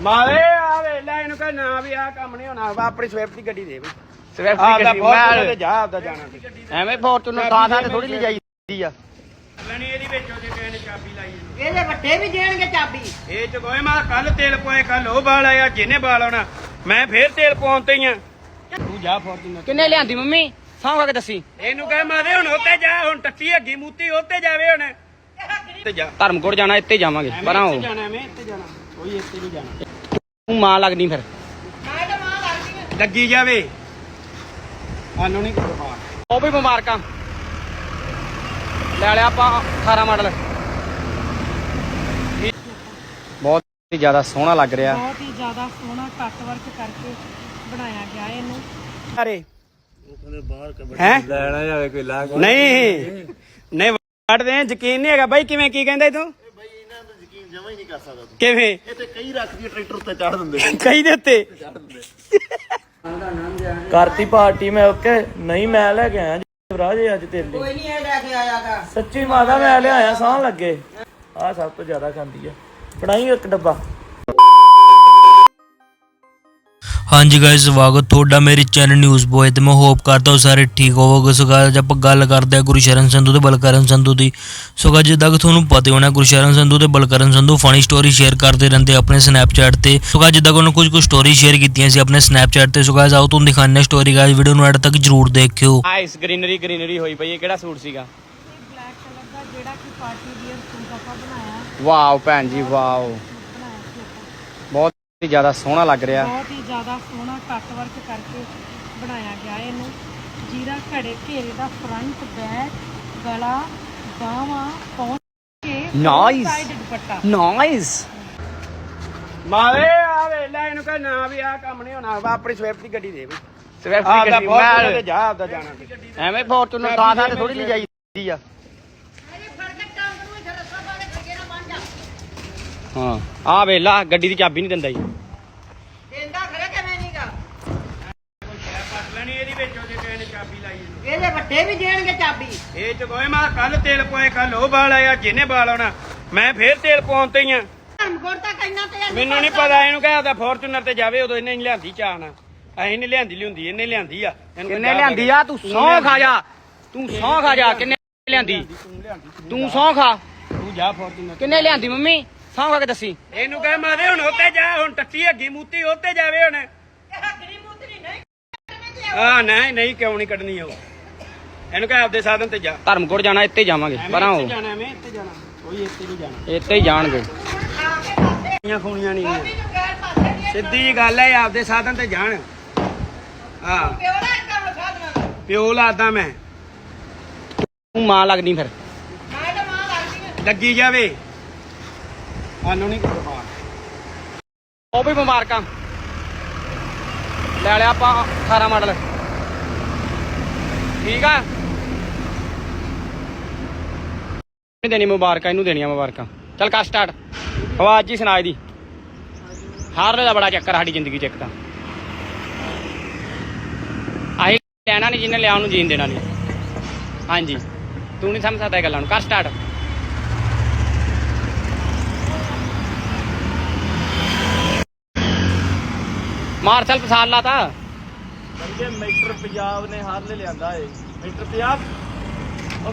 ਮਾਰੇ ਆ ਵੇ ਲੈ ਇਹਨੂੰ ਕਹ ਨਾ ਵੀ ਆ ਕੰਮ ਨਹੀਂ ਹੋਣਾ ਵਾ ਆਪਣੀ ਸਵਿਫਟ ਦੀ ਗੱਡੀ ਦੇ ਵੀ। ਸਵਿਫਟ ਆਪਦਾ ਦੀ ਗੱਡੀ ਫੋਰਚੂਨਰ ਤੇ ਮੈਂ ਜਾ ਆਪਦਾ ਜਾਣਾ ਐਵੇਂ ਫੋਰਚੂਨਰ ਥਾਂ ਥਾਂ ਤੇ ਥੋੜੀ ਲਈ ਜਾਈਦੀ ਆ। ਲੈਣੀ ਇਹਦੀ ਵਿੱਚ ਉਹਦੇ ਕਿਸੇ ਨੇ ਚਾਬੀ ਲਾਈ ਇਹਨੂੰ। ਇਹਦੇ ਵੱਡੇ ਵੀ ਦੇਣਗੇ ਚਾਬੀ। ਇਹ ਚ ਕੋਈ ਮੈਂ ਕੱਲ ਤੇਲ ਪੋਏ ਕੱਲ ਉਹ ਬਾਲ ਆਇਆ ਜਿਹਨੇ ਬਾਲ ਆਉਣਾ। ਮੈਂ ਫੇਰ ਤੇਲ ਤੇ ਹੀ ਆ। ਤੂੰ ਜਾ ਫੋਰਚੂਨਰ ਕਿੰਨੇ ਲਿਆਂਦੀ ਮੰਮੀ? ਸਾਂਭਾ ਕੇ ਦੱਸੀ। ਇਹਨੂੰ ਕਹ ਮਾਰੇ ਹੁਣ ਉੱਤੇ ਜਾ ਹੁਣ ਟੱਟੀ ਅੱਗੀ ਮੂਤੀ ਉੱਤੇ ਜਾਵੇ ਹੁਣ। ਤੇ ਜਾ। ਧਰਮਕੋਟ ਜਾਣਾ ਇੱਥੇ ਜਾਵਾਂਗੇ ਪਰਾਂ ਇੱਥੇ ਹੋ ਜਾਣਾ ਐਵੇਂ ਇੱਥੇ ਜਾਣਾ। ਕੋਈ ਇੱਥੇ ਨਹੀਂ ਜਾਣਾ। ਤੂੰ ਮਾਂ ਲੱਗਦੀ ਫਿਰ। ਮੈਂ ਤਾਂ ਮਾਂ ਲੱਗਦੀ ਆ। ਲੱਗੀ ਜਾਵੇ। ਸਾਨੂੰ ਨਹੀਂ ਕੋਈ ਬਾਤ ਉਹ ਵੀ ਮੁਬਾਰਕਾਂ ਲੈ ਲਿਆ ਆਪਾਂ 18 ਮਾਡਲ। ਬਹੁਤ ਹੀ ਜ਼ਿਆਦਾ ਸੋਹਣਾ ਲੱਗ ਰਿਹਾ। ਬਹੁਤ ਹੀ ਜ਼ਿਆਦਾ ਸੋਹਣਾ ਕੱਟ ਵਰਕ ਕਰਕੇ ਬਣਾਇਆ ਗਿਆ ਇਹਨੂੰ। ਅਰੇ। ਹੈ? ਲੈਣਾ ਜਾਵੇ ਕੋਈ ਲਾ ਨਹੀਂ। ਨਹੀਂ ਵੜਦੇ ਆ, ਯਕੀਨ ਨਹੀਂ ਹੈਗਾ। ਬਾਈ ਕਿਵੇਂ ਕੀ ਕਹਿੰਦਾ ਤੂੰ? ਜਮਾ ਹੀ ਨਹੀਂ ਕਰ ਸਕਦਾ ਤੂੰ। ਕਿਵੇਂ? ਇਹ ਤੇ ਕਈ ਰੱਖਦੀ ਟਰੈਕਟਰ ਉੱਤੇ ਚੜ ਦਿੰਦੇ ਕਹੀ ਦੇ ਉੱਤੇ? ਕਰਤੀ ਪਾਰਟੀ ਮੈਂ ਓਕੇ ਨਹੀਂ ਮੈਂ ਲੈ ਕੇ ਆਇਆ ਰਾਜ ਅੱਜ ਤੇਰੇ ਲਈ। ਕੋਈ ਨਹੀਂ ਇਹ ਲੈ ਕੇ ਆਇਆਗਾ ਸੱਚੀ ਮਾਤਾ ਮੈਂ ਲਿਆਇਆ ਸਾਹ ਲੱਗੇ। ਆ ਸਭ ਤੋਂ ਜ਼ਿਆਦਾ ਖਾਂਦੀ ਆ। ਬਣਾਈ ਇੱਕ ਡੱਬਾ। ਹਾਂਜੀ ਗਾਇਸ ਸਵਾਗਤ ਤੁਹਾਡਾ ਮੇਰੇ ਚੈਨਲ ਨਿਊਜ਼ ਬੋਏ ਤੇ। ਮੈਂ ਹੋਪ ਕਰਦਾ ਹਾਂ ਸਾਰੇ ਠੀਕ ਹੋਵੋਗੇ। ਸੋ ਅੱਜ ਆਪਾਂ ਗੱਲ ਕਰਦੇ ਹਾਂ ਗੁਰਸ਼ਰਨ ਸੰਧੂ ਤੇ ਬਲਕਰਨ ਸੰਧੂ ਦੀ। ਸੋ guys, ਜਿੱਦਾਂ ਕਿ ਤੁਹਾਨੂੰ ਪਤਾ ਹੋਣਾ ਗੁਰਸ਼ਰਨ ਸੰਧੂ ਤੇ Balkaran Sandhu funny story share ਕਰਦੇ ਰਹਿੰਦੇ ਆਪਣੇ ਸਨੈਪਚੈਟ ਤੇ। ਸੋ guys, ਜਿੱਦਾਂ ਕਿ ਉਹਨਾਂ ਕੁਝ ਕੁ ਸਟੋਰੀ ਸ਼ੇਅਰ ਕੀਤੀਆਂ ਸੀ ਆਪਣੇ ਸਨੈਪਚੈਟ ਤੇ। ਸੋ guys, ਆਓ ਤੁਹਾਨੂੰ ਦਿਖਾਉਂਦੇ ਸਟੋਰੀ ਗਾਇਸ ਵੀਡੀਓ ਨੂੰ ਐਡ ਤੱਕ ਜਰੂਰ ਦੇਖਿਓ। ਆਈਸ ਗ੍ਰੀਨਰੀ ਗ੍ਰੀਨਰੀ ਹੋਈ ਪਈ ਇਹ ਕਿਹੜਾ ਸੂਟ ਸੀਗਾ? ਬਲੈਕ ਕਲਰ ਦਾ ਜਿਹੜਾ ਕਿ ਪਾਰਟੀ ਵੀਅਰ ਸੂਟ ਆਪਾਂ ਬਣਾਇਆ। ਵਾਓ ਭੈਣ ਜੀ ਵਾਓ ਆਪਾਂ ਬਹੁਤ ਹੀ ਜ਼ਿਆਦਾ ਸੋਹਣਾ ਲੱਗ ਰਿਹਾ। ਬਹੁਤ ਹੀ ਜ਼ਿਆਦਾ ਸੋਹਣਾ ਕੱਟ ਵਰਕ ਕਰਕੇ ਬਣਾਇਆ ਗਿਆ ਇਹਨੂੰ। ਜੀਰਾ ਘੜੇ ਘੇਰੇ ਦਾ ਫਰੰਟ ਬੈਕ ਗਲਾ ਬਾਹਾਂ ਪਹੁੰਚ ਕੇ ਦੁਪੱਟਾ। ਨਾਈਸ ਮਾਰੇ ਆ ਵੇ ਲੈ ਇਹਨੂੰ ਕਹ ਨਾ ਵੀ ਆ ਕੰਮ ਨਹੀਂ ਹੋਣਾ ਵਾ ਆਪਣੀ ਸਵਿਫਟ ਦੀ ਗੱਡੀ ਦੇ ਵੀ। ਸਵਿਫਟ ਦੀ ਗੱਡੀ ਮੈਂ ਜਾ ਆਪਦਾ ਜਾਣਾ। ਐਵੇਂ ਫੋਰਚੂਨਰ ਥਾਂ ਥਾਂ ਤੇ ਥੋੜੀ ਲਈ ਜਾਈਦੀ ਆ। ਹਾਂ। ਆ ਵੇਲਾ ਗੱਡੀ ਦੀ ਚਾਬੀ ਨਹੀਂ ਦਿੰਦਾ ਜੀ। ਦੇਂਦਾ ਖਰੇ ਕਿਵੇਂ ਨਹੀਂਗਾ ਲੈਣੀ ਇਹਦੀ ਵਿੱਚ ਉਹਦੇ ਕਿਸੇ ਨੇ ਚਾਬੀ ਲਾਈ ਇਹਨੂੰ। ਇਹਦੇ ਵੱਡੇ ਵੀ ਦੇਣਗੇ ਚਾਬੀ। ਇਹ ਚ ਕੋਈ ਮੈਂ ਕੱਲ ਤੇਲ ਪੋਏ ਕੱਲ ਉਹ ਬਾਲ ਆਇਆ ਜਿਹਨੇ ਬਾਲ ਆਉਣਾ। ਮੈਂ ਫੇਰ ਤੇਲ ਪਾਉਣ ਤੇ ਹੀ ਆ। ਧਰਮਕੋਟ ਤੱਕ ਇੰਨਾ ਤੇ ਮੈਨੂੰ ਨਹੀਂ ਪਤਾ ਇਹਨੂੰ ਕਹਿ ਆਪਦਾ ਫੋਰਚੂਨਰ ਤੇ ਜਾਵੇ ਉਦੋਂ ਇਹਨੇ ਨਹੀਂ ਲਿਆਂਦੀ ਚਾਹਣਾ ਅਸੀਂ ਨਹੀਂ ਲਿਆਂਦੀ ਲਿਉਂਦੀ ਇਹਨੇ ਲਿਆਂਦੀ ਆ। ਇਹਨੂੰ ਕਿੰਨੇ ਲਿਆਂਦੀ ਆ? ਤੂੰ ਸੌਂ ਖਾ ਜਾ। ਤੂੰ ਸੌਂ ਖਾ ਜਾ। ਕਿੰਨੇ ਲਿਆਂਦੀ? ਤੂੰ ਸੌਂ ਖਾ। ਤੂੰ ਜਾ ਫੋਰਚੂਨਰ ਕਿੰਨੇ ਲਿਆਂਦੀ ਮੰਮੀ? ਸੌਂ ਖਾ ਕੇ ਦੱਸੀ। ਇਹਨੂੰ ਕਹਿ ਮਾਰੇ ਹੁਣ ਉੱਤੇ ਜਾ ਹੁਣ ਟੱਟੀ ਅੱਗੀ ਮੂਤੀ ਉੱਤੇ ਜਾਵੇ ਹੁਣ। ਹਾਂ ਨਹੀਂ ਨਹੀਂ ਕਿਉਂ ਨਹੀਂ ਕੱਢਣੀ ਉਹ। ਇਹਨੂੰ ਕਹਿ ਆਪਦੇ ਸਾਧਨ ਤੇ ਜਾ। ਧਰਮਕੋਟ ਜਾਣਾ ਇੱਥੇ ਜਾਵਾਂਗੇ ਪਰਾਂ ਇੱਥੇ ਜਾਣਾ ਐਵੇਂ ਇੱਥੇ ਜਾਣਾ। ਕੋਈ ਇੱਥੇ ਨਹੀਂ ਜਾਣਾ। ਇੱਥੇ ਹੀ ਜਾਣਗੇ। ਖੂਣੀਆਂ ਖੂਣੀਆਂ ਨਹੀਂ। ਸਿੱਧੀ ਜੀ ਗੱਲ ਹੈ ਆਪਦੇ ਸਾਧਨ ਤੇ ਜਾਣ। ਹਾਂ ਪਿਓ ਲਾਦਾ ਮੈਂ। ਤੂੰ ਮਾਂ ਲੱਗਦੀ ਫਿਰ। ਮੈਂ ਤਾਂ ਮਾਂ ਲੱਗਦੀ ਆ ਲੱਗੀ ਜਾਵੇ। ਸਾਨੂੰ ਨਹੀਂ ਕੋਈ ਉਹ ਵੀ ਮੁਬਾਰਕਾਂ। ਲੈ ਲਿਆ ਆਪਾਂ 18 ਮਾਡਲ। ਠੀਕ ਆ? ਨਹੀਂ ਦੇਣੀ ਮੁਬਾਰਕਾਂ, ਇਹਨੂੰ ਦੇਣੀਆਂ ਮੁਬਾਰਕਾਂ। ਚੱਲ ਕਰ ਸਟਾਰਟ ਆਵਾਜ਼ ਜੀ ਸੁਣਾ ਇਹਦੀ। ਹਾਰਲੇ ਦਾ ਬੜਾ ਚੱਕਰ ਸਾਡੀ ਜ਼ਿੰਦਗੀ ਚ ਇੱਕ ਤਾਂ। ਆਹੀ ਲੈਣਾ ਨਹੀਂ, ਜਿਹਨੇ ਲਿਆ ਉਹਨੂੰ ਜੀਣ ਦੇਣਾ ਨਹੀਂ। ਹਾਂਜੀ। ਤੂੰ ਨਹੀਂ ਸਮਝ ਸਕਦਾ ਇਹ ਗੱਲਾਂ ਨੂੰ। ਕਰ ਸਟਾਰਟ ਮਾਰਸ਼ਲ ਪਸਾਲ ਲਾਤਾ। ਕਹਿੰਦੇ ਮੀਟਰ ਪੰਜਾਬ ਨੇ ਹਾਰ ਲੈ ਲਿਆਂਦਾ ਏ। ਮੀਟਰ ਪੰਜਾਬ?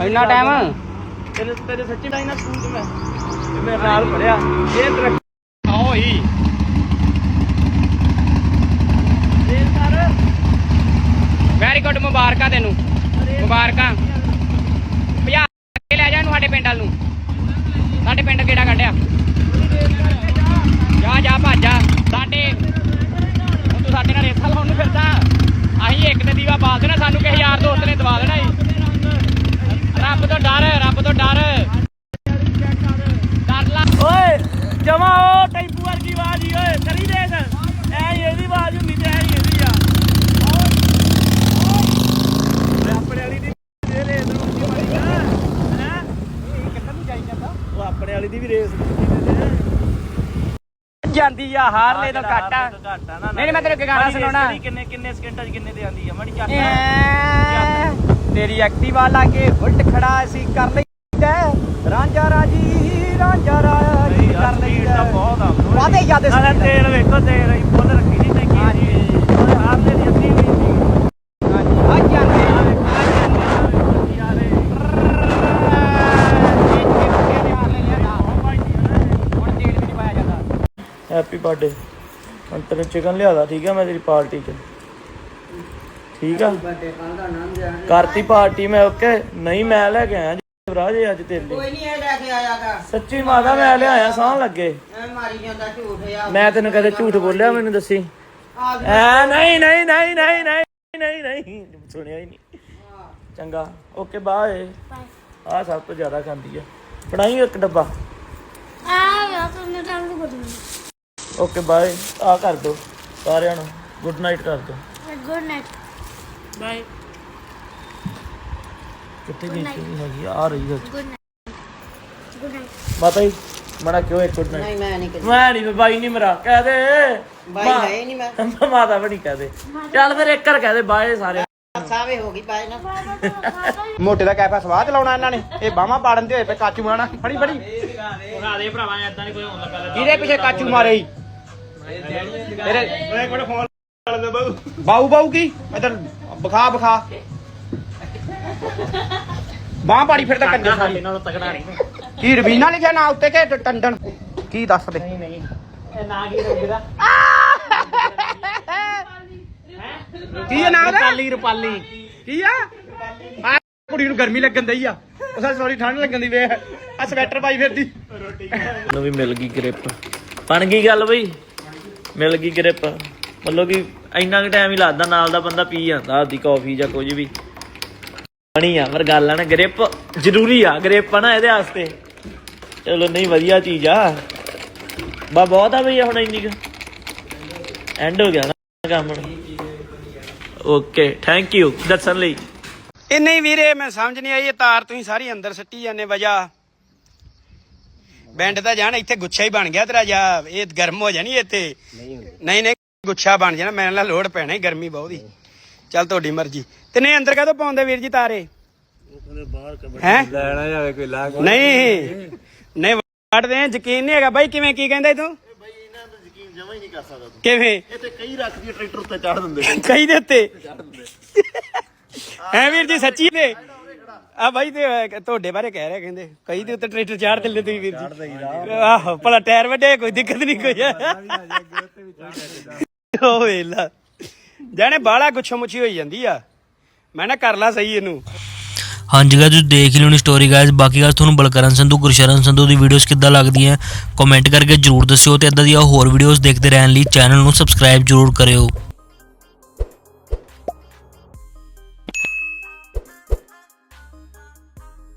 ਇੰਨਾ ਟਾਈਮ ਤੇਰੇ ਤੇਰੇ ਸੱਚੀ ਲਾਈਨ ਨਾ ਸਕੂਲ ਮੈਂ ਤੇ ਮੇਰੇ ਨਾਲ ਪੜਿਆ ਇਹ ਤਰੱਕੀ ਆਓ ਹੀ ਵੈਰੀ ਗੁੱਡ ਮੁਬਾਰਕਾਂ ਤੈਨੂੰ। ਮੁਬਾਰਕਾਂ। ਭਜਾ ਕੇ ਲੈ ਜਾ ਇਹਨੂੰ ਸਾਡੇ ਪਿੰਡ ਵੱਲ ਨੂੰ। ਸਾਡੇ ਪਿੰਡ ਕਿਹੜਾ ਕੱਢਿਆ? ਜਾ ਜਾ ਭੱਜ ਜਾ। ਸਾਡੇ ਸਾਡੇ ਨਾਲ ਰੇਸਾਂ ਲਾਉਣ ਨੂੰ ਫਿਰਦਾ। ਅਸੀਂ ਇੱਕ ਤੇ ਦੀਵਾ ਬਾਲ ਦੇਣਾ, ਸਾਨੂੰ ਕਿਸੇ ਯਾਰ ਦੋਸਤ ਨੇ ਦਵਾ ਦੇਣਾ ਈ ਰੱਬ ਤੋਂ ਡਰ, ਰੱਬ ਤੋਂ ਡਰ। ਡਰ ਲਾ। ਓਏ, ਜਮਾ ਉਹ ਟੈਂਪੂ ਵਰਗੀ ਆਵਾਜ਼ ਓਏ ਕਰੀ ਦੇਖ। ਐ ਇਹਦੀ ਆਵਾਜ਼ ਹੁੰਦੀ ਤੇ ਐ ਹੀ ਇਹਦੀ ਆ ਓਏ ਆਪਣੇ ਵਾਲੀ ਦੀ ਦੇ ਰੇਸ ਰੁਕੀ ਮਾਰੀ ਨਾ ਹੈ ਇਹ ਕਿੱਥੇ ਨੂੰ ਜਾਈ ਜਾਂਦਾ ਉਹ ਆਪਣੇ ਵਾਲੀ ਦੀ ਵੀ ਰੇਸ ਜਾਂਦੀ ਆ ਹਾਰਲੇ ਤੋਂ ਘੱਟ। ਆ ਨਹੀਂ, ਨਹੀਂ, ਮੈਂ ਤੈਨੂੰ ਇੱਕ ਗਾਣਾ ਸੁਣਾਉਣਾ। ਕਿੰਨੇ ਕਿੰਨੇ ਸਕਿੰਟਾਂ 'ਚ ਕਿੰਨੇ ਦੀ ਆਂਦੀ ਆ ਮੜੀ ਐ, ਤੇਰੀ ਐਕਟਿਵਾ ਲਾ ਕੇ ਉਲਟ ਖੜਾ ਅਸੀਂ ਕਰ ਲਈਦਾ। ਰਾਂਝਾ ਰਾਜੀ ਰਾਂਝਾ ਰਾਜੀ ਕਰ ਤਾਂ ਬਹੁਤ ਆ ਵਾਦੇ ਨਾਲੇ ਤੇਲ ਵੇਖੋ ਤੇਲ ਹੀ ਫੁੱਲ ਰੱਖੀ ਨਹੀਂ ਟੈਂਕੀ ਹਾਂਜੀ। ਉਹਦੇ ਹਾਰਲੇ ਦੀ ਅੱਧੀ ਵੀ ਨਹੀਂ ਆ ਜਾਂਦੇ ਆ ਹੈਪੀ ਬਰਥਡੇ ਹੁਣ ਚਿਕਨ ਲਿਆਦਾ ਠੀਕ ਆ? ਮੈਂ ਤੇਰੀ ਪਾਰਟੀ ਚ। ਠੀਕ ਆ? ਕਰਤੀ ਪਾਰਟੀ ਮੈਂ ਓਕੇ। ਨਹੀਂ ਮੈਂ ਲੈ ਕੇ ਆਇਆ ਰਾਜ ਅੱਜ ਤੇਰੇ ਲਈ। ਕੋਈ ਨਹੀਂ ਇਹ ਲੈ ਕੇ ਆਇਆਗਾ ਸੱਚੀ ਮਾਤਾ ਮੈਂ ਲਿਆਇਆ ਸਾਹ ਲੱਗੇ। ਐ ਮਾਰੀ ਜਾਂਦਾ ਝੂਠ ਆ ਮੈਂ ਤੈਨੂੰ ਕਦੇ ਝੂਠ ਬੋਲਿਆ ਮੈਨੂੰ ਦੱਸੀ। ਐ ਨਹੀਂ ਨਹੀਂ ਨਹੀਂ ਨਹੀਂ ਨਹੀਂ ਨਹੀਂ ਨਹੀਂ। ਸੁਣਿਆ ਹੀ ਨਹੀਂ। ਚੰਗਾ। Okay bye. ਆ ਸਭ ਤੋਂ ਜ਼ਿਆਦਾ ਖਾਂਦੀ ਆ। ਬਣਾਈ ਇੱਕ ਡੱਬਾ। ਓਕੇ ਬਾਏ ਆ ਕਰ ਦੋ ਸਾਰਿਆਂ ਨੂੰ ਗੁੱਡ ਨਾਈਟ ਕਰ ਦੋ ਗੁੱਡ ਨਾਈਟ ਬਾਏ ਕਿੱਥੇ ਗਈ ਸੀ? ਹੈਗੀ ਆ ਆਹ ਰਹੀ ਹੈ। ਗੁੱਡ ਨਾਈਟ ਗੁੱਡ ਨਾਈਟ ਮਾਤਾ ਜੀ ਮਣਾ ਕਿਉਂ ਇੱਕ ਗੁੱਡ ਨਾਈਟ ਨਹੀਂ ਮੈਂ ਨਹੀਂ ਕਰੀ ਮੈਂ ਨਹੀਂ ਬਾਈ ਨਹੀਂ ਮੇਰਾ ਕਹਿ ਦੇ। ਬਾਈ ਹੈ ਹੀ ਨਹੀਂ ਮੈਂ। ਮਾਤਾ ਦੇ। ਚੱਲ ਫਿਰ ਇੱਕ ਕਰ ਕਹਿ ਦੇ ਬਾਏ ਸਾਰੇ। ਸਾਵੇ ਹੋ ਗਈ ਬਾਈ ਨਾ। ਮੋਟੇ ਦਾ ਕੈਪਾ ਸਵਾਹ ਚਲਾਉਣਾ ਇਹਨਾਂ ਨੇ। ਇਹ ਬਾਹਾਂ ਪਾੜਨ ਤੇ ਹੋਏ ਪਏ ਕਾਚੂ ਮਾਣਾ ਫੜੀ ਫੜੀ। ਉਰਾ ਦੇ ਭਰਾਵਾ ਐਦਾਂ ਨਹੀਂ ਕੋਈ ਹੋਣ ਲੱਗਾ ਕਿਹਦੇ ਪਿੱਛੇ ਕਾਚੂ ਮਾਰੇ? ਤੇਰੇ ਇੱਕ ਮਿੰਟ ਫੋਨ ਬਾਊ। ਬਾਊ ਬਾਊ ਕੀ? ਇਧਰ ਬਖਾ ਬਖਾ ਬਾਹ ਪਾੜੀ ਫਿਰ ਤਾਂ ਸਾਰੀ। ਨਾਲੋਂ ਤਗੜਾ ਨਹੀਂ। ਕੀ ਰਵੀਨਾ ਲਿਖਿਆ ਨਾ ਉੱਤੇ ਕਿ ਟ- ਟੰਡਨ ਕੀ ਦੱਸ ਦੇ? ਨਹੀਂ ਇਹ ਨਾ ਕੀ ਰੰਗਦਾ ਕੀ ਹੈ ਨਾਮ ਦਾ ਰੁਪਾਲੀ ਰੁਪਾਲੀ। ਕੀ ਆ? ਆ ਕੁੜੀ ਨੂੰ ਗਰਮੀ ਲੱਗਣ ਦਈ ਆ। ਉਹ ਸੌਰੀ ਠੰਡ ਲੱਗਣ ਦੀ ਵੇਖ। ਆ ਸਵੈਟਰ ਪਾਈ ਫਿਰਦੀ। ਨੂੰ ਵੀ ਮਿਲ ਗਈ ਗ੍ਰਿਪ। ਬਣ ਗਈ ਗੱਲ ਬਈ। ਮਿਲ ਗਈ ਗ੍ਰਿਪ। ਮਤਲਬ ਕਿ ਇੰਨਾ ਕੁ ਟਾਈਮ ਹੀ ਲੱਗਦਾ, ਨਾਲ ਦਾ ਬੰਦਾ ਪੀ ਜਾਂਦਾ, ਆਦੀ ਕਾਫੀ ਜਾਂ ਕੁਝ ਵੀ। ਬਣੀ ਆ, ਪਰ ਗੱਲ ਆ ਨਾ, ਗ੍ਰਿਪ ਜ਼ਰੂਰੀ ਆ, ਗ੍ਰਿਪ ਆ ਨਾ ਇਹਦੇ ਵਾਸਤੇ। ਚਲੋ, ਨਹੀਂ, ਵਧੀਆ ਚੀਜ਼ ਆ। ਬਾ, ਬਹੁਤ ਆ ਬਈ, ਹੁਣ ਇੰਨੀ ਕੁ। ਐਂਡ ਹੋ ਗਿਆ ਨਾ ਕੰਮ ਓਕੇ ਥੈਂਕ ਯੂ ਦੱਸਣ ਲਈ। ਇਹ ਨਹੀਂ ਵੀਰੇ, ਮੈਂ ਸਮਝ ਨਹੀਂ ਆਈ, ਇਹ ਤਾਰ ਤੁਸੀਂ ਸਾਰੀ ਅੰਦਰ ਸੱਟੀ ਜਾਂਦੇ ਵਜਾ ਬੈਂਡ ਤਾਂ ਜਾਣ ਇੱਥੇ ਗੁੱਛਾ ਹੀ ਬਣ ਗਿਆ ਤੇਰਾ ਜਾ ਇਹ ਗਰਮ ਹੋ ਜਾਣੀ ਇੱਥੇ। ਨਹੀਂ ਨਹੀਂ ਗੁੱਛਾ ਬਣ ਜਾਣਾ ਮੇਰੇ ਨਾਲ ਲੋਡ ਪੈਣਾ ਹੀ ਗਰਮੀ ਬਹੁਤ ਹੀ। ਚੱਲ ਤੁਹਾਡੀ ਮਰਜ਼ੀ। ਤੇ ਨਹੀਂ ਅੰਦਰ ਕਾਹਤੋਂ ਪਾਉਂਦੇ ਵੀਰ ਜੀ ਤਾਰੇ? ਹੈ? ਲੈਣਾ ਜਾਵੇ ਕੋਈ ਲਾ ਨਹੀਂ ਨਹੀਂ ਵੜਦੇ ਆ ਯਕੀਨ ਨਹੀਂ ਹੈਗਾ। ਬਾਈ ਕਿਵੇਂ ਕੀ ਕਹਿੰਦਾ ਤੂੰ? ਬਈ ਇਹਨਾਂ ਦਾ ਯਕੀਨ ਜਮਾ ਹੀ ਨਹੀਂ ਕਰ ਸਕਦਾ ਤੂੰ। ਕਿਵੇਂ? ਇਹ ਤੇ ਕਈ ਰੱਖਦੀ ਟਰੈਕਟਰ ਉੱਤੇ ਚੜ ਦਿੰਦੇ ਕਹੀ ਦੇ ਉੱਤੇ? ਹੈ ਵੀਰ ਜੀ ਸੱਚੀ ਨੇ ਆ ਬਾਈ ਤੇ ਤੁਹਾਡੇ ਬਾਰੇ ਕਹਿ ਰਿਹਾ ਕਹਿੰਦੇ ਕਈ ਦੇ ਉੱਤੇ ਟਰੈਕਟਰ ਚਾੜ ਦਿੰਦੇ ਤੁਸੀਂ ਵੀਰ ਜੀ। ਆਹੋ ਭਲਾ ਟਾਇਰ ਵੱਡੇ ਕੋਈ ਦਿੱਕਤ ਨਹੀਂ ਕੋਈ। ਉਹ ਵੇਲਾ ਜਾਣੇ ਬਾਲਾ ਗੁੱਛੋ ਮੁੱਛੀ ਹੋਈ ਜਾਂਦੀ ਆ। ਮੈਂ ਨਾ ਕਰ ਲਾ ਸਹੀ ਇਹਨੂੰ। ਹਾਂਜੀ ਤੁਸੀਂ ਦੇਖ ਹੀ ਲਿਓਣੀ ਸਟੋਰੀ ਗਾਇਸ ਬਾਕੀ ਗੱਲ ਤੁਹਾਨੂੰ ਬਲਕਰਨ ਸੰਧੂ ਗੁਰਸ਼ਰਨ ਸੰਧੂ ਦੀ ਵੀਡੀਓਜ਼ ਕਿੱਦਾਂ ਲੱਗਦੀਆਂ ਕਮੈਂਟ ਕਰਕੇ ਜਰੂਰ ਦੱਸਿਓ ਤੇ ਇਦਾਂ ਦੀਆਂ ਹੋਰ ਵੀਡੀਓਜ਼ ਦੇਖਦੇ ਰਹਿਣ ਲਈ ਚੈਨਲ ਨੂੰ ਸਬਸਕ੍ਰਾਈਬ ਜਰੂਰ ਕਰਿਓ।